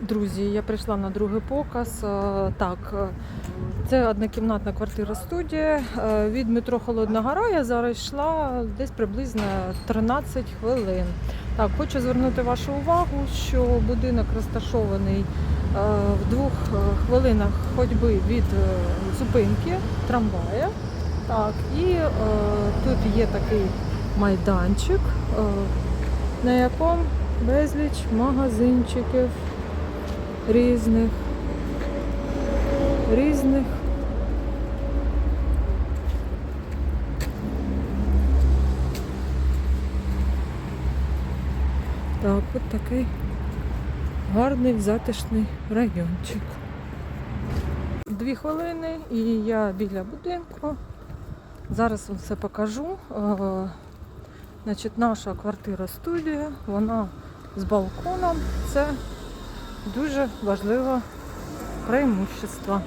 Друзі, я прийшла на другий показ. Так, е, це однокімнатна квартира студія. Е, Від метро Холодна Гора я зараз йшла десь приблизно 13 хвилин. Так, хочу звернути вашу увагу, що будинок розташований е, в двох хвилинах ходьби від зупинки трамвая. Так, і тут є такий майданчик, на якому безліч магазинчиків різних. Різних. Так, от такий гарний затишний райончик. Дві хвилини і я біля будинку. Зараз вам все покажу. Е, Значить, наша квартира студія, вона з балконом. Це дуже важливе преимущество.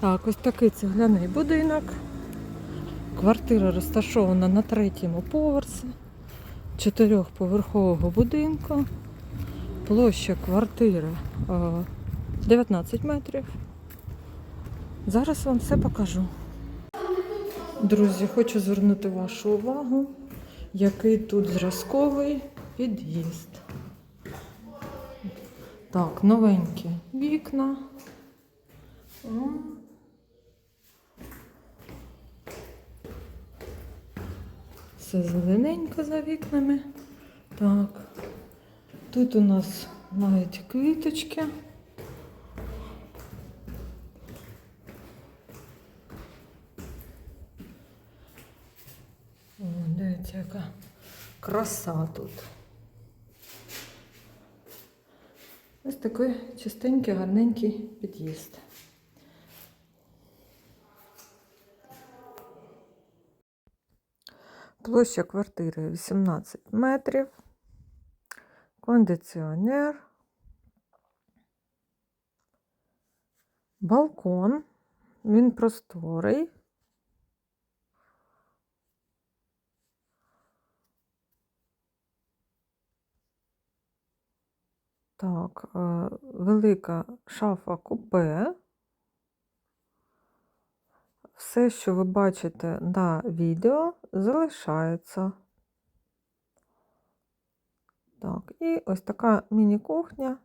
Так, ось такий цегляний будинок. Квартира розташована на третьому поверсі чотирьохповерхового будинку. Площа квартири е, 19 метрів. Зараз вам все покажу. Друзі, хочу звернути вашу увагу, який тут зразковий під'їзд. Так, новенькі вікна. Все зелененько за вікнами. Так. Тут у нас навіть квіточки. О, дивіться, яка краса тут. Ось такий чистенький, гарненький під'їзд. Площа квартири 18 метрів, кондиціонер, балкон, він просторий. Так, е, велика шафа купе. Все, що ви бачите на відео, залишається. Так, і ось така міні-кухня,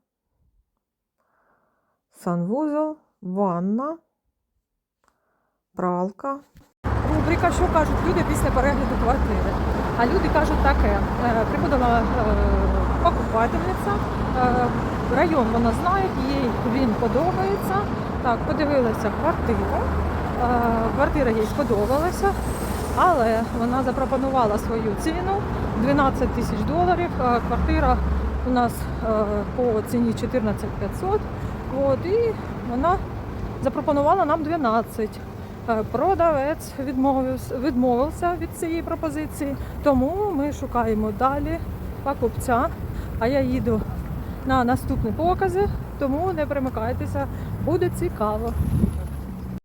санвузол, ванна, пралка. Рубрика, що кажуть люди після перегляду квартири. А люди кажуть таке. Е, Приходила е, покупательниця, е, район вона знає, їй він подобається. Так, подивилася квартиру. Е, Квартира їй сподобалася, але вона запропонувала свою ціну 12 тисяч доларів. Е, Квартира у нас по ціні 14 500. От, і вона запропонувала нам 12. Е, Продавець відмовився, відмовився від цієї пропозиції, тому ми шукаємо далі покупця. А я їду на наступні покази, тому не перемикайтеся, буде цікаво.